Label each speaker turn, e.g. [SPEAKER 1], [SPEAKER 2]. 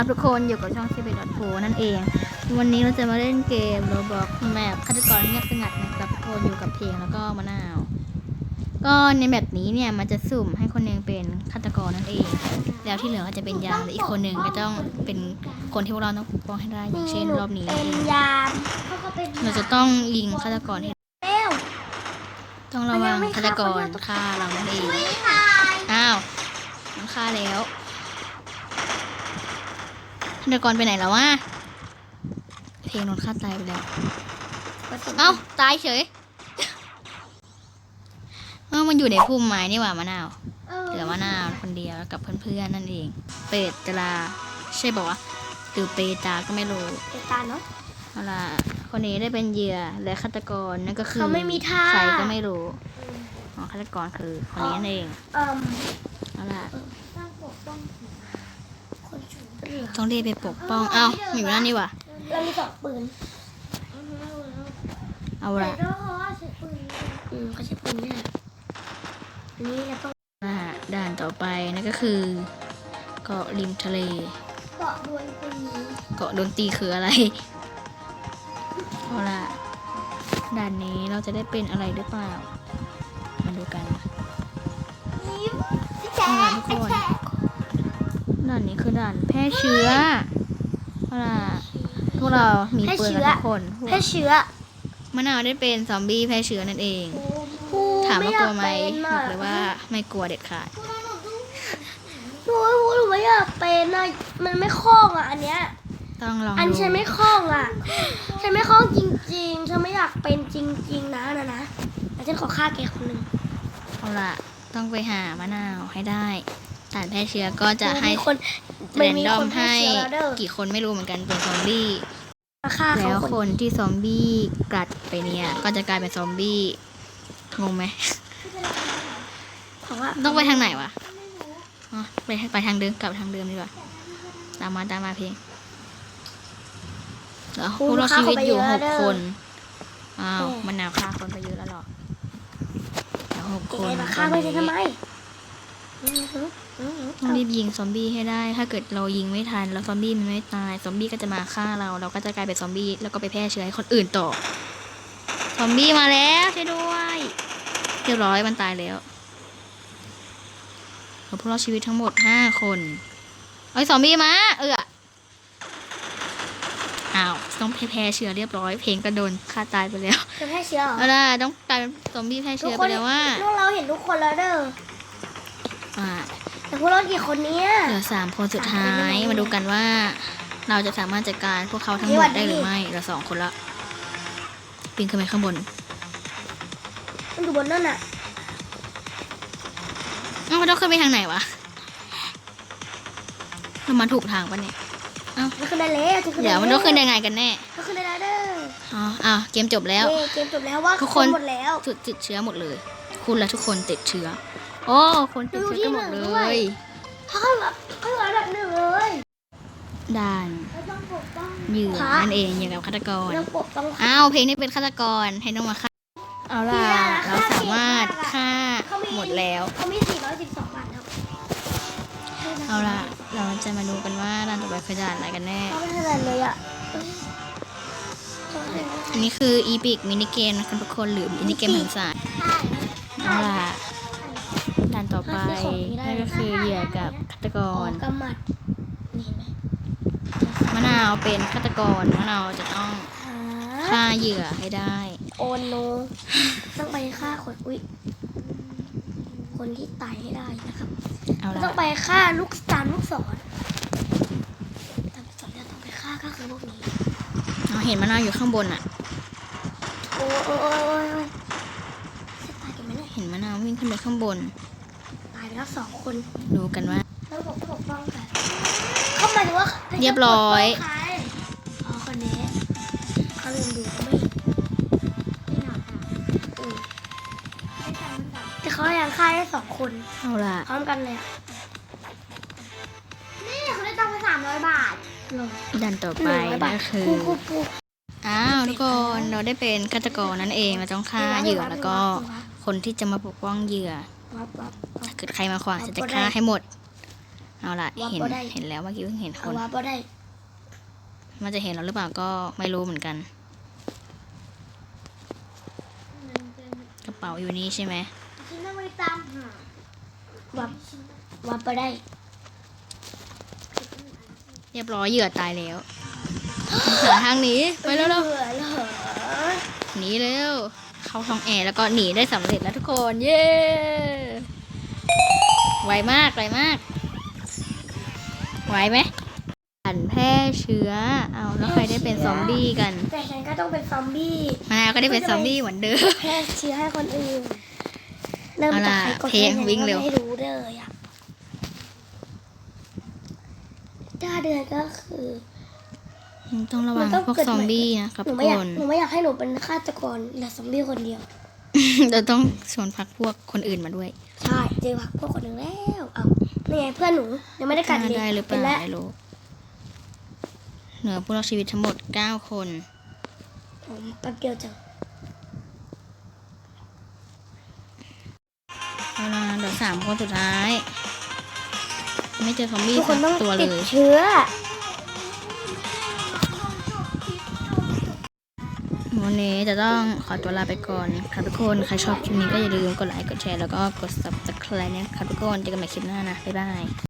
[SPEAKER 1] ครับทุกคนอยู่กับช่องซีเบดอทโนั่นเอง วันนี้เราจะมาเล่นเกมโรบอกแมปฆาตกรเงียบสงัดนะครับทุกคนอยู่กับเพลงแล้วก็มะนาว ก็ในแบบนี้เนี่ยมันจะสุ่มให้คนหนึงเป็นฆาตกรนั่นเอง แล้วที่เหลือก็จะเป็นยามและอีกคนหนึ่งก็ต้องเป็นคนที่พวกเราต้องปกป้องให้ได้อย่างเช่นรอบนี้นั่น
[SPEAKER 2] เป็
[SPEAKER 1] เอนง
[SPEAKER 2] ยามเขาก็เป็น
[SPEAKER 1] เราจะต้องยิงฆาตกรให้
[SPEAKER 2] เร็ว
[SPEAKER 1] ต้องระวังฆาตกรฆ่าเรานั่นเอง
[SPEAKER 2] ไม่ตาย
[SPEAKER 1] อ้าวมันฆ่าแล้ว ฆาตกรไปไหนแล้ววะเพลงโดนฆ่าตายไปแล้ว เอ้า ตายเฉยเออมันอยู่ในพุ่มไม้นี่หว่ามะนาว เหลือมะนาวคนเดียวกับเพื่อนๆนั่นเอง เปรตตราใช่บอกว่าวะหรือเปตาก็ไม่รู้
[SPEAKER 2] เปตาเนาะ
[SPEAKER 1] เอาล่ะคนนี้ได้เป็นเหยื่อและฆาตกรนั่นก็คือ
[SPEAKER 2] เขาไม่มีท่า
[SPEAKER 1] ใครก็ไม่รู้อ๋อฆาตกรคือคนนี้นั่นเอง
[SPEAKER 2] เอ่ม
[SPEAKER 1] เอาล่ะ
[SPEAKER 2] ตั้งปกป้องคนชูเหลือ
[SPEAKER 1] ต้องรีบไปปกป้อง เอ้าอยู่นั่นนี่หว่ะ
[SPEAKER 2] เรามีสองปืน
[SPEAKER 1] เอา
[SPEAKER 2] แต่
[SPEAKER 1] ละ
[SPEAKER 2] ก็เขาใช้ปืนอืมเขาใช้ปืนเนี่ยอันนี้เราต้อง
[SPEAKER 1] อ่าด่านต่อไปนั่นก็คือ เกาะริมทะเล
[SPEAKER 2] เกาะดวลปืน
[SPEAKER 1] เกาะโดนตีคืออะไรเอาล่ะด่านนี้เราจะได้เป็นอะไรหรือเปล่า มาดูกัน
[SPEAKER 2] ยิ้มพี่แจ๊
[SPEAKER 1] เอาล่ะทุกคน ด่านนี้คือด่านแพร่เชื้อเอาล่ะพวกเรามีปืนกันทุกคน
[SPEAKER 2] แพร่เชื้อ
[SPEAKER 1] มะนาวได้เป็นซอมบี้แพร่เชื้อนั่นเองถามว่ากลัวไหมบอกเลยว่าไม่กลัวเด็ดขาด
[SPEAKER 2] หนูหนูไม่อยากเป็นอะมันไม่คล่องอะอันเนี้ย
[SPEAKER 1] ต้องลอง
[SPEAKER 2] อัน
[SPEAKER 1] ดู
[SPEAKER 2] ฉันไม่คล่องอะ ฉันไม่คล่องจริง ๆ ฉันไม่อยากเป็นจริง ๆ นะนะนะแต่ฉันขอฆ่าแกคนหนึ่ง
[SPEAKER 1] เอาล่ะ ต้องไปหามะนาวให้ได้ ด่านแพร่เชื้อก็จะให้
[SPEAKER 2] มีคน
[SPEAKER 1] แร
[SPEAKER 2] มัน
[SPEAKER 1] น
[SPEAKER 2] มี
[SPEAKER 1] ดอ
[SPEAKER 2] ค
[SPEAKER 1] ม
[SPEAKER 2] น
[SPEAKER 1] ให้
[SPEAKER 2] ให้เชื้อแล้วเด้อ
[SPEAKER 1] กี่คนไม่รู้เหมือนกันเป็นซอมบี้
[SPEAKER 2] มาฆ่า
[SPEAKER 1] แล้
[SPEAKER 2] เขา
[SPEAKER 1] ว
[SPEAKER 2] คน
[SPEAKER 1] คนที่ซอมบี้กัดไปเนี่ย ก็จะกลายเป็นซอมบี้งงไหม
[SPEAKER 2] เพราะว่า
[SPEAKER 1] ต้องไปทางไหนวะอ๋อไปไปทางเดิมกลับทางเดิมดีกว่าตามมาตามมาเพลงแล้วพวกเราชีวิตอยู่หกคนอ้าวมันหนาวฆ่าคนไปเยอะแล้วหรอแล้วหก
[SPEAKER 2] แก
[SPEAKER 1] คน
[SPEAKER 2] มาฆ่าไม่ใช่ทำไมอืมอืมอืม
[SPEAKER 1] ต้องรีบยิงซอมบี้ให้ได้ ถ้าเกิดเรายิงไม่ทัน แล้วซอมบี้มันไม่ตาย ซอมบี้ก็จะมาฆ่าเรา เราก็จะกลายเป็นซอมบี้ แล้วก็ไปแพร่เชื้อให้คนอื่นต่อ ซอมบี้มาแล้วช่วยด้วยเรียบร้อยมันตายแล้วเราพวกเราชีวิตทั้งหมดห้าคน เอ้ยซอมบี้มา เอออ้าว ต้องแพร่เชื้อเรียบร้อย เพลงก็โดนฆ่าตายไปแล้ว
[SPEAKER 2] จะแพร่เชื้อเหรอ
[SPEAKER 1] เอาล่ะต้องกลายเป็นซอมบี้แพร่เชื้อไปแล้วว่า
[SPEAKER 2] พวกเราเห็นทุกคนแล้วเด้อ
[SPEAKER 1] อ่า
[SPEAKER 2] แต่พวกเรากี่คนเนี้ย
[SPEAKER 1] เหลือสามคนสุดท้าย มาดูกันว่า เราจะสามารถจัดการพวกเขาทั้งหมดได้หรือไม่เหลือสองคนละปีนขึ้นไปข้างบน
[SPEAKER 2] มันอยู่บนนั่นน่ะ
[SPEAKER 1] เอ้ามันต้องขึ้นไปทางไหนวะเรามาถูกทางปะเนี่ย
[SPEAKER 2] มันขึ้นได้แล้วจะขึ้น
[SPEAKER 1] เดี๋ยวมันต้องขึ้นยังไงกันแน่
[SPEAKER 2] มันขึ้นได้แล้วเด้อ
[SPEAKER 1] อ๋ออ้าวเกมจบแล้ว
[SPEAKER 2] เย้เกมจบแล้วว่า
[SPEAKER 1] ทุกคน
[SPEAKER 2] หมดแล้ว
[SPEAKER 1] จุดติดเชื้อหมดเลย คุณและทุกคนติดเชื้อ โอ้ คนติดเชื้อกันหมดเล
[SPEAKER 2] ดูที่หนึ่งด้วย
[SPEAKER 1] ย
[SPEAKER 2] เขาเข้าแบบเขาอยู่อันดับหนึ่งเลย
[SPEAKER 1] ด่าน
[SPEAKER 2] เราต้องปกป้อง
[SPEAKER 1] เหยื่อ
[SPEAKER 2] พระ
[SPEAKER 1] นั่นเองอย่างกับฆาตกร
[SPEAKER 2] เราปกป้อง
[SPEAKER 1] อ้าว เพลงนี้เป็นฆาตกรให้น้องมาฆ่าเอาล่ะ เราสามารถฆ่าหมดแล้ว
[SPEAKER 2] เขามี 412บาทครับ
[SPEAKER 1] เอาล่ะ เราจะมาดูกันว่าด่านต่อไปคือด่านอะไรกันแน่
[SPEAKER 2] เขาไม่ขนาดเลยอะ
[SPEAKER 1] อันนี้คืออีพิกมินิเกมนะครับทุกคนหรือมินิเกมหันศาสตร์เอาล่ะ ด่านต่อไปนั่นก็คือเหยื่อกับฆาตก
[SPEAKER 2] อ๋อ
[SPEAKER 1] ร
[SPEAKER 2] กำมัดนี่เห็นไหม
[SPEAKER 1] มะนาวเป็นฆาตกร มะนาวจะต้อง
[SPEAKER 2] หา
[SPEAKER 1] ฆ่าเหยื่อให้ได้
[SPEAKER 2] โอนโนต้องไปฆ่าคนอุ้ยคนที่ตายให้ได้นะครับ
[SPEAKER 1] เอา
[SPEAKER 2] เรา
[SPEAKER 1] ล่ะ
[SPEAKER 2] ต้องไปฆ่าลูกตามลูกศรตามลูกศรเนี่ยต้องไปฆ่าก็คือพวกนี้
[SPEAKER 1] เราเห็นมะนาวอยู่ข้างบนอะ
[SPEAKER 2] โอ้ยโอ้ยโอ้ยโอ้ยโอ้ยจะตายกันไหมเนี่ย
[SPEAKER 1] เห็นมะนาววิ่งขึ้นไปข้างบน
[SPEAKER 2] ตายไป แล้วสองคน
[SPEAKER 1] ดูกันว่า
[SPEAKER 2] แล้วปกปกป้องกันเข้ามาถึงว่า
[SPEAKER 1] เรียบร้อย
[SPEAKER 2] ใครอ๋อคนนี้เขาลืมดูเขาไม่เห็นอืมแต่เขายังฆ่าได้สองคน
[SPEAKER 1] เอาล่ะ
[SPEAKER 2] พร้อมกันเลยอะนี่เขาได้ตังค์ไปสามร้อยบาทหรอ
[SPEAKER 1] ด่านต่อ
[SPEAKER 2] ห
[SPEAKER 1] ไป
[SPEAKER 2] นึ่งร้อยบา
[SPEAKER 1] นั่
[SPEAKER 2] ท
[SPEAKER 1] นคือ
[SPEAKER 2] ครูครูครู
[SPEAKER 1] อ้าวทุกคนเราได้เป็นฆาตกรนั่นเองเราต้องฆ่าเหยื่อแล้วก็คนที่จะมาปกป้องเหยื่อ
[SPEAKER 2] วับวับวับ
[SPEAKER 1] ถ้าเกิดใครมาขวางฉันจะฆ่าให้หมด เอาละ
[SPEAKER 2] วับ
[SPEAKER 1] เห็น
[SPEAKER 2] บ่ได้
[SPEAKER 1] เห็นแล้วเมื่อกี้เพิ่งเห็นค
[SPEAKER 2] เอา
[SPEAKER 1] น
[SPEAKER 2] ว่าบ่ได้
[SPEAKER 1] มันจะเห็นเราหรือเปล่าก็ไม่รู้เหมือนกัน กระเป๋าอยู่นี่ใช่ไหม
[SPEAKER 2] ฉันต้องไปตามหาว่าว่าบ่ได้
[SPEAKER 1] เรียบร้อยเหยื่อตายแล้ว หาทางหนีไปแล้ว
[SPEAKER 2] เหลือเหรอ
[SPEAKER 1] ๆหนีเร็ว เข้าท้องแอร์แล้วก็หนีได้สำเร็จแล้วทุกคน เย้ ไวมาก ไวมากไหวไหมผันแพร่เชื้อ เอาแล้วใครได้เป็นซอมบี้กัน
[SPEAKER 2] แต่ฉันก็ต้องเป็นซอมบี้
[SPEAKER 1] มะนาวก็ได้เป็นซอมบี้เหมือนเดิม
[SPEAKER 2] แพร่เชื้อให้คนอื่น เริ่ม
[SPEAKER 1] เอา
[SPEAKER 2] จาก
[SPEAKER 1] ล่ะ
[SPEAKER 2] ใครกด
[SPEAKER 1] เพลง
[SPEAKER 2] แค่ไหน
[SPEAKER 1] วิ่งเร็ว
[SPEAKER 2] ก็ไม่รู้เลยอะถ้าเดือนก็คือ
[SPEAKER 1] ต้องระวัง
[SPEAKER 2] มันต้อง
[SPEAKER 1] พวก
[SPEAKER 2] เกิด
[SPEAKER 1] ซอม
[SPEAKER 2] ใหม่
[SPEAKER 1] บี้นะครับ
[SPEAKER 2] หนู
[SPEAKER 1] ทุก
[SPEAKER 2] ไม่อยา
[SPEAKER 1] ค
[SPEAKER 2] ก
[SPEAKER 1] น
[SPEAKER 2] หนูไม่อยากให้หนูเป็นฆาตกรเหลือซอมบี้คนเดียว
[SPEAKER 1] เราต้องชวนพักพวกคนอื่นมาด้วย
[SPEAKER 2] ใช่เจอพักพวกคนหนึ่งแล้วเอานี่ไงเพื่อนหนูยังไม่ได้กัดเลย
[SPEAKER 1] ได้หรือเป
[SPEAKER 2] ป็น
[SPEAKER 1] ล่า
[SPEAKER 2] แล้ว
[SPEAKER 1] ไม่รู้เหลือผู้รอดชีวิตทั้งหมด 9 คน
[SPEAKER 2] ผมแป๊บเดียวจัง
[SPEAKER 1] เอาล่ะเหลือสามคนสุดท้าย ไม่เจอซอมบี้
[SPEAKER 2] ทุกค
[SPEAKER 1] สั
[SPEAKER 2] น
[SPEAKER 1] ก
[SPEAKER 2] ต้อง
[SPEAKER 1] ตัวเล
[SPEAKER 2] ติด
[SPEAKER 1] ย
[SPEAKER 2] เชื้อ
[SPEAKER 1] วันนี้จะต้องขอตัวลาไปก่อนครับทุกคน ใครชอบคลิปนี้ก็อย่าลืมกดไลค์ กดแชร์ แล้วก็กด subscribe นะครับทุกคน เจอกันใหม่คลิปหน้านะ บ๊ายบาย